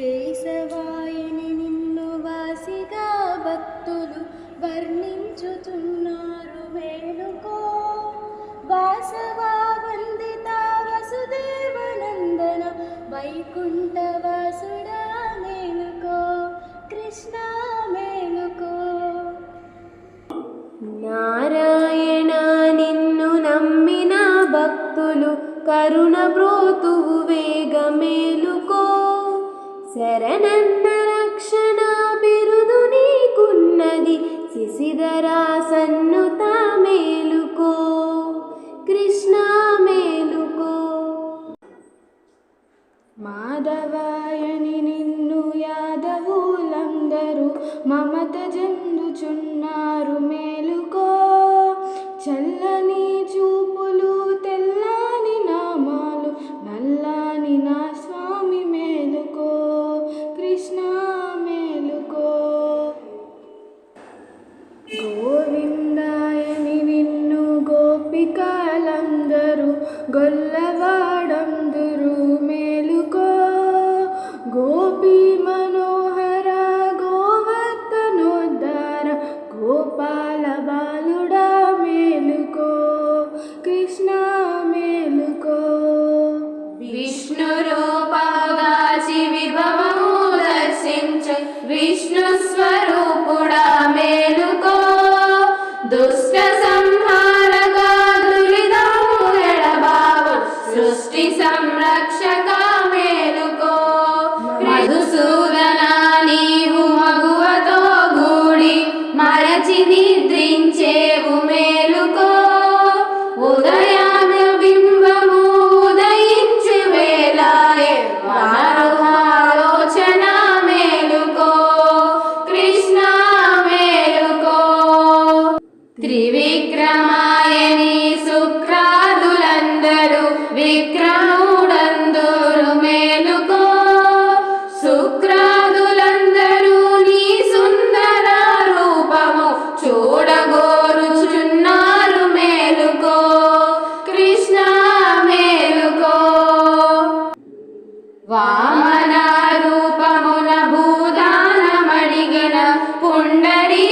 కేశవాయని నిన్ను వాసిగా భక్తులు వర్ణించుతున్నారు వేణుకో. వాసవా వందిత వసుదేవనందన వైకుంఠ ಸಿದರಾ गल రక్షక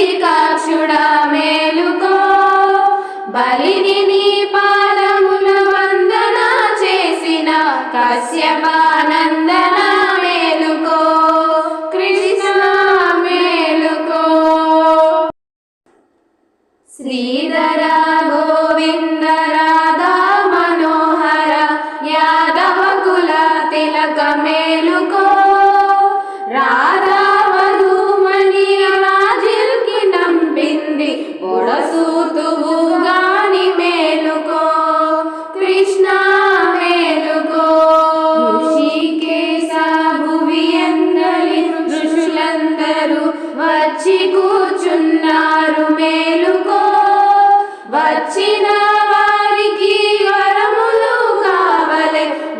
కాక్షుడా మేలుకో. బలిని నీ పాదమున వందన చేసిన కశ్యపానందన మేలుకో. కృష్ణ మేలుకో. శ్రీధరా గోవిందరా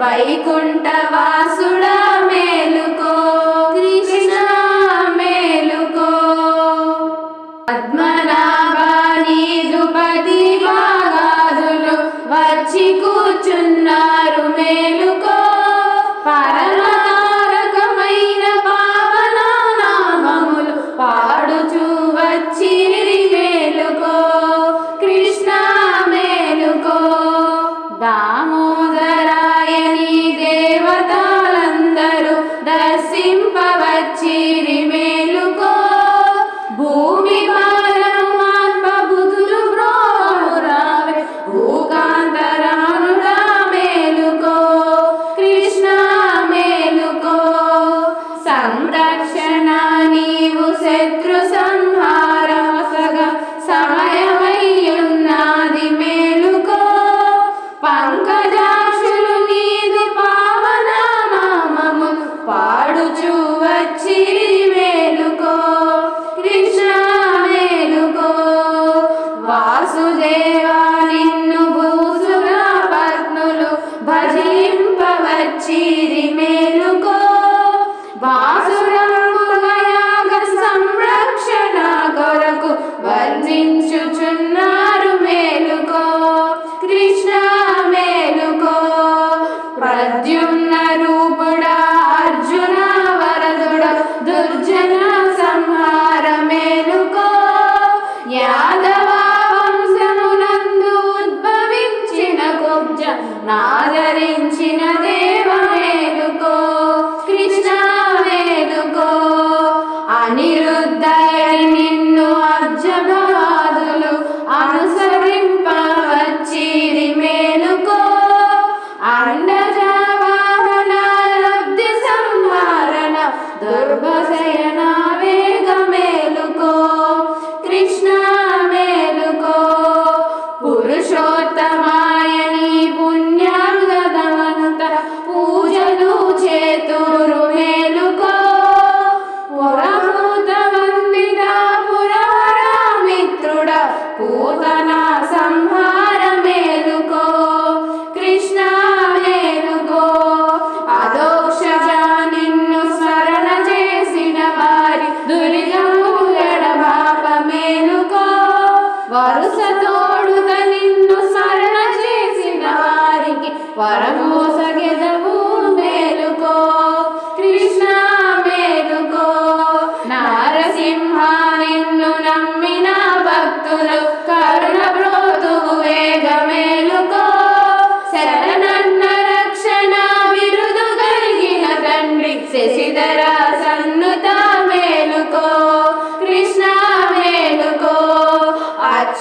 వైకుంఠవాసుడా ఆదరించిన దేవా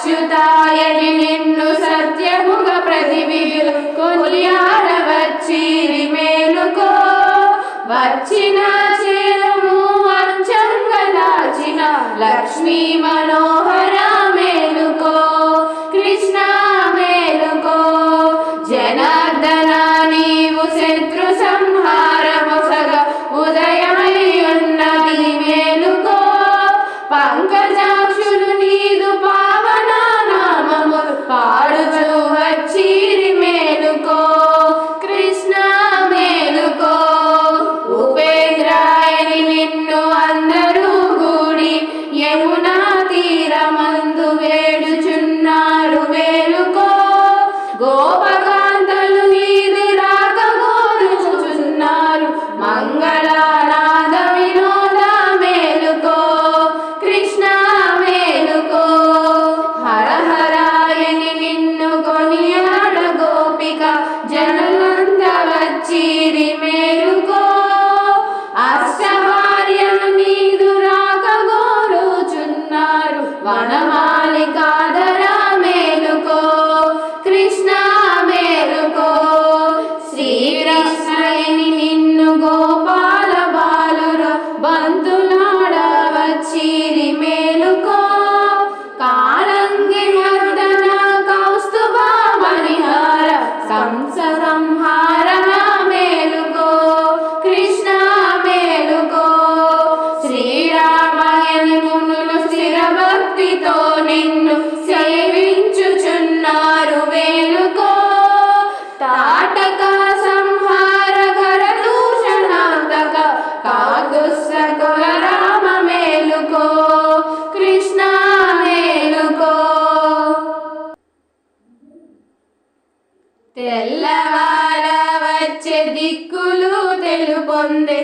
అచ్యుతాయని నిన్ను సత్యముగా ప్రతివిధులు కొనియాడ వచ్చిరి మేలుకో. వచ్చిన చేరము అంచంగా దాచిన లక్ష్మీ మనోహరా తెల్లవార వచ్చే దిక్కులు తెలుపొందే.